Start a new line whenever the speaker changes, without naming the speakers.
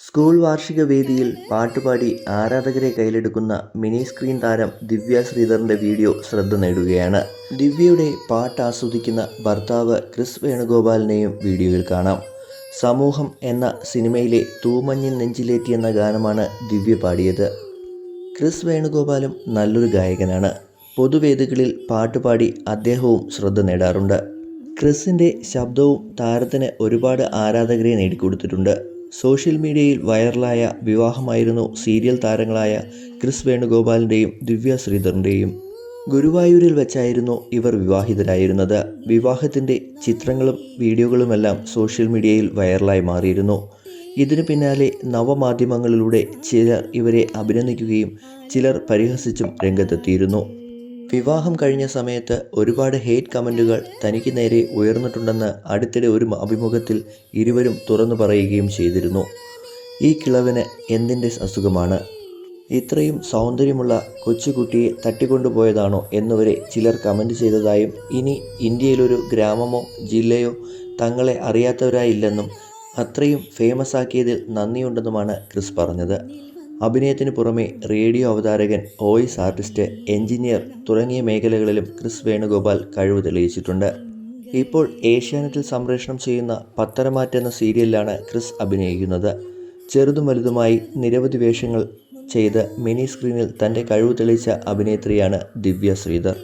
School വാർഷിക വേദിയിൽ പാട്ടുപാടി ആരാധകരെ കയ്യിലെടുക്കുന്ന മിനി സ്ക്രീൻ താരം ദിവ്യ ശ്രീധറിന്റെ വീഡിയോ ശ്രദ്ധ നേടുകയാണ്. ദിവ്യയുടെ പാട്ട് ആസ്വദിക്കുന്ന ഭർത്താവ് ക്രിസ് വേണുഗോപാലിനെയും വീഡിയോയിൽ കാണാം. സമൂഹം എന്ന സിനിമയിലെ തൂമഞ്ഞിൻ നെഞ്ചിലേറ്റി എന്ന ഗാനമാണ് ദിവ്യ പാടിയത്. ക്രിസ് വേണുഗോപാലും നല്ലൊരു ഗായകനാണ്. പൊതുവേദികളിൽ പാട്ടുപാടി അദ്ദേഹവും ശ്രദ്ധ നേടാറുണ്ട്. ക്രിസിന്റെ ശബ്ദവും താരത്തിന് ഒരുപാട് ആരാധകരെ നേടിക്കൊടുത്തിട്ടുണ്ട്. സോഷ്യൽ മീഡിയയിൽ വൈറലായ വിവാഹമായിരുന്നു സീരിയൽ താരങ്ങളായ ക്രിസ് വേണുഗോപാലിന്റെയും ദിവ്യ ശ്രീധറിന്റെയും ഗുരുവായൂരിൽ വെച്ചായിരുന്നു ഇവർ വിവാഹിതരായിരുന്നത്. വിവാഹത്തിന്റെ ചിത്രങ്ങളും വീഡിയോകളുമെല്ലാം സോഷ്യൽ മീഡിയയിൽ വൈറലായി മാറിയിരുന്നു. ഇതിനു പിന്നാലെ നവമാധ്യമങ്ങളിലൂടെ ചിലർ ഇവരെ അഭിനന്ദിക്കുകയും ചിലർ പരിഹസിച്ചും രംഗത്തെത്തിയിരുന്നു. വിവാഹം കഴിഞ്ഞ സമയത്ത് ഒരുപാട് ഹേറ്റ് കമന്റുകൾ തനിക്ക് നേരെ ഉയർന്നിട്ടുണ്ടെന്ന് അടുത്തിടെ ഒരു അഭിമുഖത്തിൽ ഇരുവരും തുറന്നു പറയുകയും ചെയ്തിരുന്നു. ഈ കിളവിന് എന്തിന്റെ അസുഖമാണ്? ഇത്രയും സൗന്ദര്യമുള്ള കൊച്ചുകുട്ടിയെ തട്ടിക്കൊണ്ടുപോയതാണോ എന്നുവരെ ചിലർ കമന്റ് ചെയ്തതായും ഇനി ഇന്ത്യയിലൊരു ഗ്രാമമോ ജില്ലയോ തങ്ങളെ അറിയാത്തവരായില്ലെന്നും അത്രയും ഫേമസ് ആക്കിയതിൽ നന്ദിയുണ്ടെന്നുമാണ് ക്രിസ് പറഞ്ഞത്. അഭിനയത്തിന് പുറമെ റേഡിയോ അവതാരകൻ വോയിസ് ആർട്ടിസ്റ്റ് എഞ്ചിനീയർ തുടങ്ങിയ മേഖലകളിലും ക്രിസ് വേണുഗോപാൽ കഴിവ് തെളിയിച്ചിട്ടുണ്ട്. ഇപ്പോൾ ഏഷ്യാനെറ്റിൽ സംപ്രേഷണം ചെയ്യുന്ന പത്തരമാറ്റ എന്ന സീരിയലിലാണ് ക്രിസ് അഭിനയിക്കുന്നത്. ചെറുതും വലുതുമായി നിരവധി വേഷങ്ങൾ ചെയ്ത് മിനി സ്ക്രീനിൽ തന്റെ കഴിവ് തെളിയിച്ച അഭിനേത്രിയാണ് ദിവ്യ ശ്രീധർ.